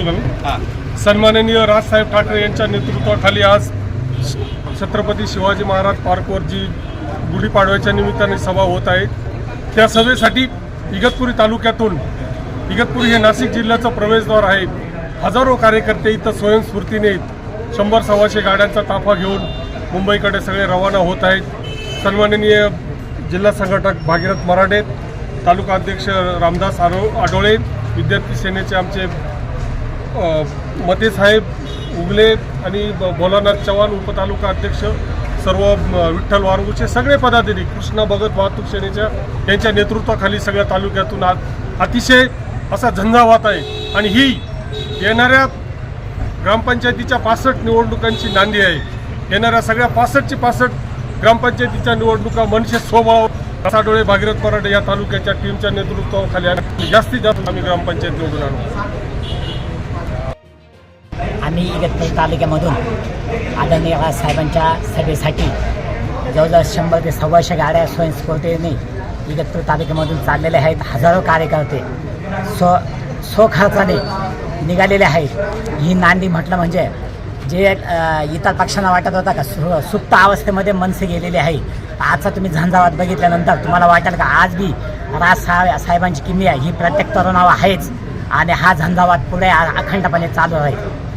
बोलू का मी सन्माननीय राजसाहेब ठाकरे यांच्या नेतृत्वाखाली आज छत्रपती शिवाजी महाराज पार्कवर जी गुढीपाडव्याच्या निमित्ताने सभा होत आहे. त्या सभेसाठी इगतपुरी तालुक्यातून इगतपुरी हे नाशिक जिल्ह्याचं प्रवेशद्वार आहे. हजारो कार्यकर्ते इथं स्वयंस्फूर्तीने शंभर सव्वाशे गाड्यांचा ताफा घेऊन मुंबईकडे सगळे रवाना होत आहेत. सन्माननीय जिल्हा संघटक भागीरथ मराठे तालुका अध्यक्ष रामदास आरो आडोळे विद्यार्थी सेनेचे आमचे मतेसाहेब मते साहेब उगले आणि भोलानाथ चव्हाण उपतालुका अध्यक्ष सर्व विठ्ठल वारंगूचे सगळे पदाधिकारी कृष्णा भगत वाहतूक सेनेच्या यांच्या नेतृत्वाखाली सगळ्या तालुक्यातून आज अतिशय असा झंझावात आहे. आणि ही येणाऱ्या ग्रामपंचायतीच्या पासष्ट निवडणुकांची नांदी आहे. येणाऱ्या सगळ्या पासष्टची पासष्ट ग्रामपंचायतीच्या निवडणुका मनसे स्वभाव साडोळे भागीरथ पराडे या तालुक्याच्या टीमच्या नेतृत्वाखाली आणि. जास्तीत जास्त आम्ही ग्रामपंचायत निवडून आणू. आम्ही इगतपूर तालुक्यामधून आदरणीय साहेबांच्या सभेसाठी जवळजवळ शंभर ते सव्वाशे गाड्या स्वयंस्फूर्तीने इगतपूर तालुक्यामधून चाललेले आहेत. हजारो कार्यकर्ते स्व स्वखर्चाने निघालेले आहेत. ही नांदी म्हटलं म्हणजे जे इतर पक्षांना वाटत होता का सु सुप्त अवस्थेमध्ये मनसे गेलेले आहे. आजचा तुम्ही झंझावात बघितल्यानंतर तुम्हाला वाटेल का आज बी राज साहेब साहेबांची किमी आहे ही प्रत्येक तरुणावर आहेच. आणि हा झंझावात पुढे अखंडपणे चालू आहे.